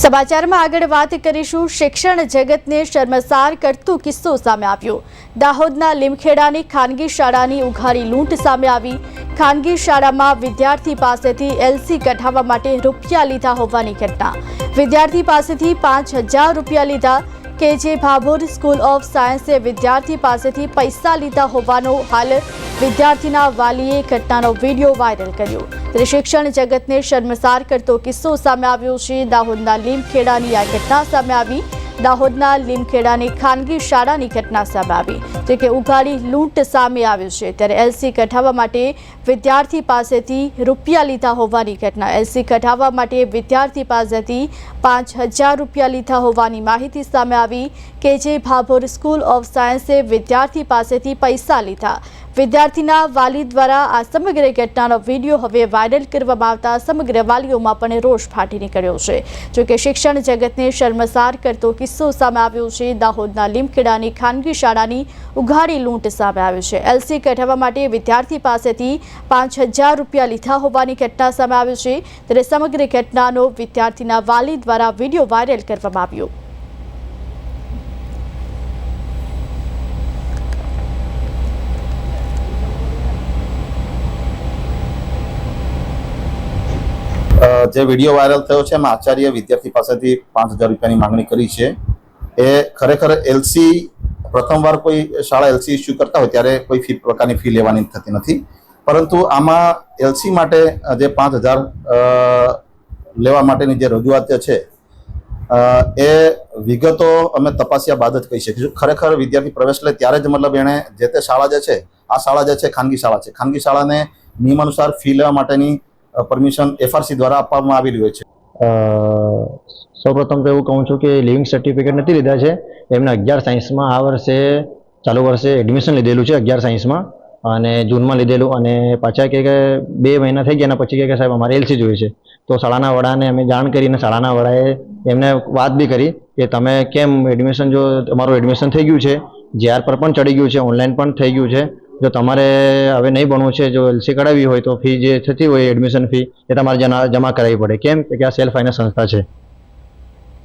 સમાચારમાં આગળ વાત કરીશું. શિક્ષણ જગતને શર્મસાર કરતું કિસ્સો સામે આવ્યો. દાહોદના લીમખેડાની ખાનગી શાળાની ઉઘાડી લૂંટ સામે આવી. ખાનગી શાળામાં વિદ્યાર્થી પાસેથી એલસી કઢાવવા માટે રૂપિયા લીધા હોવાની ઘટના. વિદ્યાર્થી પાસેથી પાંચ રૂપિયા લીધા. કે જે ભાભોર સ્કૂલ ઓફ સાયન્સે વિદ્યાર્થી પાસેથી પૈસા લીધા હોવાનો હાલ વિદ્યાર્થીના વાલીએ ઘટનાનો વીડિયો વાયરલ કર્યો. ત્યારે શિક્ષણ જગતને શર્મસાર કરતો કિસ્સો સામે આવ્યો છે. દાહોદના લીમખેડાની આ ઘટના સામે આવી દાહોદના લીમખેડાની ખાનગી શાળાની ઘટના સામે આવી, જે કે ઉઘાડી લૂંટ સામે આવ્યું છે. ત્યારે એલસી કઢાવવા માટે વિદ્યાર્થી પાસેથી રૂપિયા લીધા હોવાની ઘટના. એલસી કઢાવવા માટે વિદ્યાર્થી પાસેથી પાંચ હજાર રૂપિયા લીધા હોવાની માહિતી સામે આવી કે જે ભાભોર સ્કૂલ ઓફ સાયન્સે વિદ્યાર્થી પાસેથી પૈસા લીધા. વિદ્યાર્થીના વાલી દ્વારા આ સમગ્ર ઘટનાનો વીડિયો હવે વાયરલ કરવામાં આવતા સમગ્ર વાલીઓમાં પણ રોષ ફાટી નીકળ્યો છે. જોકે શિક્ષણ જગતને શર્મસાર કરતો કિસ્સો સામે આવ્યો છે. દાહોદના લીમખેડાની ખાનગી શાળાની ઉઘાડી લૂંટ સામે આવી છે. એલસી કઢાવવા માટે વિદ્યાર્થી પાસેથી પાંચ હજાર રૂપિયા લીધા હોવાની ઘટના સામે આવી છે. ત્યારે સમગ્ર ઘટનાનો વિદ્યાર્થીના વાલી દ્વારા વીડિયો વાયરલ કરવામાં આવ્યો. જે વીડિયો વાયરલ થયો છે, એમાં આચાર્ય વિદ્યાર્થી પાસેથી પાંચ હજાર રૂપિયાની માંગણી કરી છે. એ ખરેખર એલસી પ્રથમવાર કોઈ શાળા એલસી ઇસ્યુ કરતા હોય ત્યારે કોઈ ફી, પ્રકારની ફી લેવાની થતી નથી. પરંતુ આમાં એલસી માટે જે પાંચ હજાર લેવા માટેની જે રજૂઆત છે એ વિગતો અમે તપાસ્યા બાદ જ કહી શકીશું. ખરેખર વિદ્યાર્થી પ્રવેશ લે ત્યારે જ મતલબ એણે જે તે શાળા જે છે, આ શાળા જે છે ખાનગી શાળા છે. ખાનગી શાળાને નિયમ અનુસાર ફી લેવા માટેની પરમિશન એફઆરસી દ્વારા આપવામાં આવી રહ્યું છે. સૌપ્રથમ તો એવું કહું છું કે લિવિંગ સર્ટિફિકેટ નથી લીધા છે. એમને અગિયાર સાયન્સમાં આ વર્ષે, ચાલુ વર્ષે એડમિશન લીધેલું છે અગિયાર સાયન્સમાં. અને જૂનમાં લીધેલું અને પાછા કે બે મહિના થઈ ગયા પછી કે સાહેબ અમારે એલસી જોઈએ છે. તો શાળાના વડાને અમે જાણ કરીને શાળાના વડાએ એમને વાત બી કરી કે તમે કેમ એડમિશન જો, તમારું એડમિશન થઈ ગયું છે. જીઆર પર પણ ચડી ગયું છે ઓનલાઈન પણ થઈ ગયું છે. જો તમારે હવે નહીં ભણવું છે, જો એલસી કઢાવી હોય તો ફી જે થતી હોય એડમિશન ફી એ તમારે જમા કરાવવી પડે. કેમ? કે આ સેલ્ફ ફાઇનાન્સ સંસ્થા છે.